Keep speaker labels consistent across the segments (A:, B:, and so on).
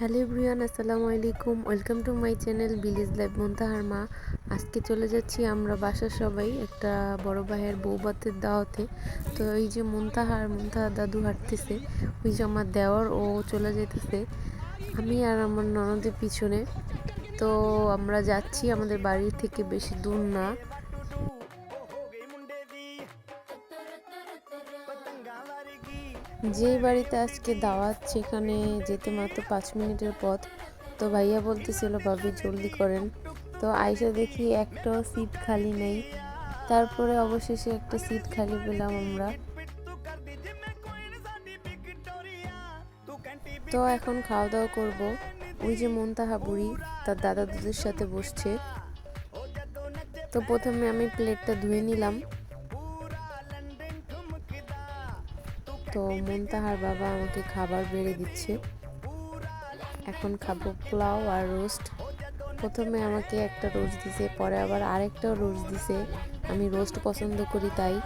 A: Hello everyone, আসসালামু আলাইকুম। Welcome to my channel বিলিজ লাইভ মন্তাহার মা। আজকে চলে যাচ্ছি আমরা বাসার সবাই, একটা বড় ভাইয়ের বউ বাতের দাওয়াতে। তো এই যে মন্তাহার মন্তাহার দাদু হাঁটতেছে, ওই যে আমার দেওয়ার, ও চলে যেতেছে আমি আর আমার ননদের পিছনে। তো আমরা যাচ্ছি, আমাদের বাড়ি থেকে বেশি দূর না। যেই বাড়িতে আজকে দাওয়াত, সেখানে যেতে মাত্র পাঁচ মিনিটের পথ। তো ভাইয়া বলতেছিল, ভাবি, জলদি করেন। তো আইসা দেখি একটাও সিট খালি নেই। তারপরে অবশেষে একটা সিট খালি পেলাম আমরা। তো এখন খাওয়া দাওয়া করব। ওই যে মন্তাহা বুড়ি, তার দাদা দুধের সাথে বসছে। তো প্রথমে আমি প্লেটটা ধুয়ে নিলাম। তো মন্তাহার বাবা আমাকে খাবার বেড়ে দিচ্ছে। এখন খাব পোলাও আর রোস্ট। প্রথমে আমাকে একটা রোস্ট দিছে, পরে আবার আরেকটাও রোস্ট দিছে। আমি রোস্ট পছন্দ করি তাই।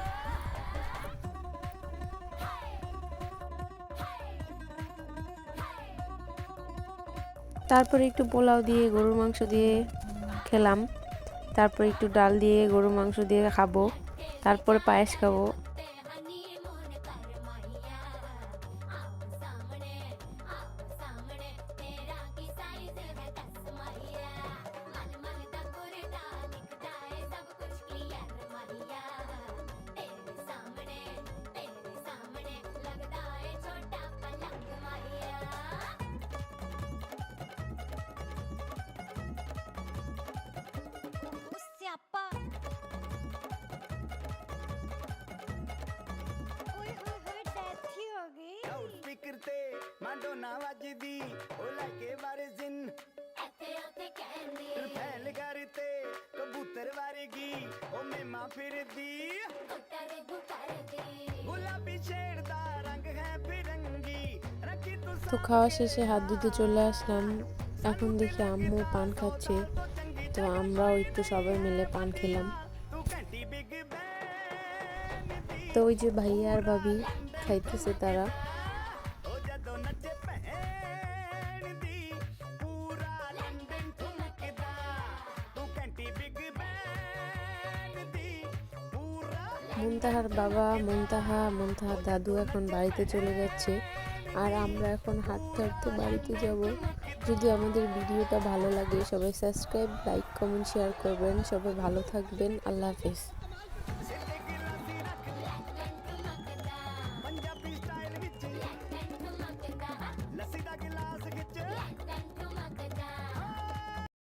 A: তারপরে একটু পোলাও দিয়ে, গরুর মাংস দিয়ে খেলাম। তারপর একটু ডাল দিয়ে, গরুর মাংস দিয়ে খাব। তারপরে পায়েস খাব।
B: ਮਾਡੋਨਾ ਵੱਜਦੀ ਉਹ ਲੈ ਕੇ ਵਾਰਿਸਿਨ
C: ਇੱਥੇ ਉੱਥੇ ਕਹਿੰਦੀ
B: ਫੈਲ ਕਰਤੇ ਕਬੂਤਰ ਵਰਗੀ ਉਹ ਮੇਮਾ ਫਿਰਦੀ
C: ਕੁੱਟਰ ਗੁੱਟਰਦੀ
B: ਗੁਲਾਬੀ ਸ਼ੇਰ ਦਾ ਰੰਗ ਹੈ ਫਿਰੰਗੀ ਰੱਖੀ ਤੂੰ
A: তো খাওয়া শেষে হাত ধুতে চলে আসলাম এখন দেখি আম্মু পান খাচ্ছে তো আমরাও একটু সবাই মিলে পান খেলাম
B: ਤੂੰ ਘੰਟੀ ਬਿਗ ਬੈਨ ਦੀ
A: তো ওই যে ভাইয়া আর ভাবি খাইতেছে তারা মুনতাহার বাবা, মুনতাহা, মুনতাহার দাদু এখন বাড়িতে চলে যাচ্ছে আর আমরা এখন হাঁটতে হাঁটতে বাড়িতে যাব। যদি আমাদের ভিডিওটা ভালো লাগে, সবাই সাবস্ক্রাইব, লাইক, কমেন্ট, শেয়ার করবেন। সবাই ভালো থাকবেন। আল্লাহ হাফেজ।